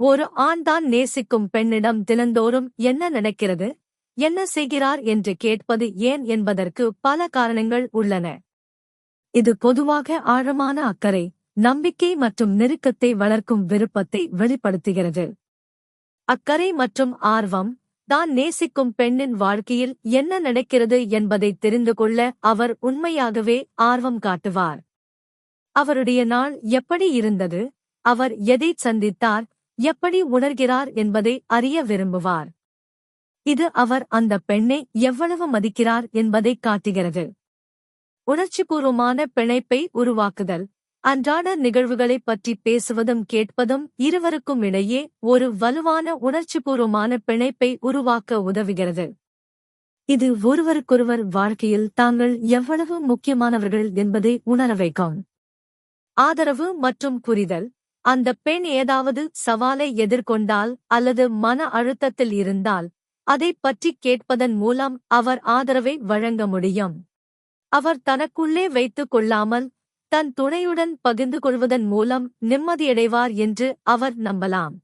ஒரு ஆண் தான் நேசிக்கும் பெண்ணிடம் தினந்தோறும் என்ன நினைக்கிறது என்ன செய்கிறார் என்று கேட்பது ஏன் என்பதற்கு பல காரணங்கள் உள்ளன. இது பொதுவாக ஆழமான அக்கறை நம்பிக்கை மற்றும் நெருக்கத்தை வளர்க்கும் விருப்பத்தை வெளிப்படுத்துகிறது. அக்கறை மற்றும் ஆர்வம் தான் நேசிக்கும் பெண்ணின் வாழ்க்கையில் என்ன நடக்கிறது என்பதை தெரிந்து கொள்ள அவர் உண்மையாகவே ஆர்வம் காட்டுவார். அவருடைய நாள் எப்படி இருந்தது? அவர் எதை சந்தித்தார்? எப்படி உணர்கிறார் என்பதை அறிய விரும்புவார். இது அவர் அந்த பெண்ணை எவ்வளவு மதிக்கிறார் என்பதை காட்டுகிறது. உணர்ச்சிபூர்வமான பிணைப்பை உருவாக்குதல். அன்றாட நிகழ்வுகளைப் பற்றி பேசுவதும் கேட்பதும் இருவருக்கும் இடையே ஒரு வலுவான உணர்ச்சிபூர்வமான பிணைப்பை உருவாக்க உதவுகிறது. இது ஒருவருக்கொருவர் வாழ்க்கையில் தாங்கள் எவ்வளவு முக்கியமானவர்கள் என்பதை உணர வைக்கும். ஆதரவு மற்றும் புரிதல். அந்த பெண் ஏதாவது சவாலை எதிர்கொண்டால் அல்லது மன அழுத்தத்தில் இருந்தால் அதைப் பற்றி கேட்பதன் மூலம் அவர் ஆதரவை வழங்க முடியும். அவர் தனக்குள்ளே வைத்துக் கொள்ளாமல் தன் துணையுடன் பகிர்ந்து கொள்வதன் மூலம் நிம்மதியடைவார் என்று அவர் நம்பலாம்.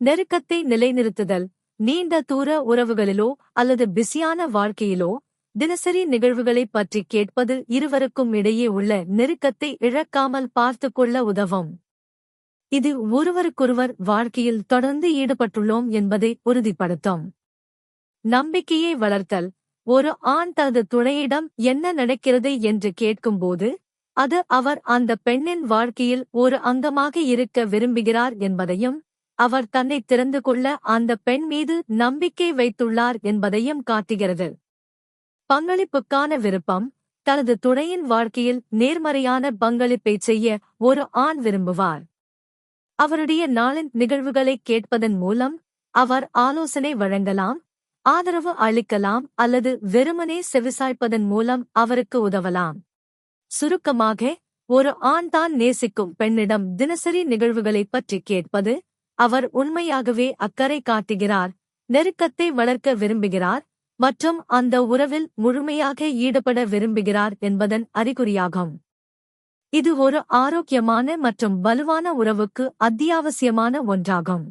நெருக்கத்தை நிலைநிறுத்துதல் நீண்ட தூர உறவுகளிலோ அல்லது பிஸியான வாழ்க்கையிலோ தினசரி நிகழ்வுகளைப் பற்றி கேட்பது இருவருக்கும் இடையே உள்ள நெருக்கத்தை இழக்காமல் பார்த்துக் கொள்ள உதவும். இது ஒருவருக்கொருவர் வாழ்க்கையில் தொடர்ந்து ஈடுபட்டுள்ளோம் என்பதை உறுதிப்படுத்தும். நம்பிக்கையை வளர்த்தல். ஒரு ஆண் தனது துணையிடம் என்ன நடக்கிறது என்று கேட்கும்போது அது அவர் அந்த பெண்ணின் வாழ்க்கையில் ஒரு அங்கமாக இருக்க விரும்புகிறார் என்பதையும் அவர் தன்னை திறந்து கொள்ள அந்த பெண் மீது நம்பிக்கை வைத்துள்ளார் என்பதையும் காட்டுகிறது. பங்களிப்புக்கான விருப்பம். தனது துணையின் வாழ்க்கையில் நேர்மறையான பங்களிப்பைச் செய்ய ஒரு ஆண் விரும்புவார். அவருடைய நாளின் நிகழ்வுகளை கேட்பதன் மூலம் அவர் ஆலோசனை வழங்கலாம் ஆதரவு அளிக்கலாம் அல்லது வெறுமனே செவிசாய்ப்பதன் மூலம் அவருக்கு உதவலாம். சுருக்கமாக ஒரு ஆண் தான் நேசிக்கும் பெண்ணிடம் தினசரி நிகழ்வுகளைப் பற்றி கேட்பது அவர் உண்மையாகவே அக்கறை காட்டுகிறார் நெருக்கத்தை வளர்க்க விரும்புகிறார் மற்றும் அந்த உறவில் முழுமையாக ஈடுபட விரும்புகிறார் என்பதன் அறிகுறியாகும். இது ஒரு ஆரோக்கியமான மற்றும் வலுவான உறவுக்கு அத்தியாவசியமான ஒன்றாகும்.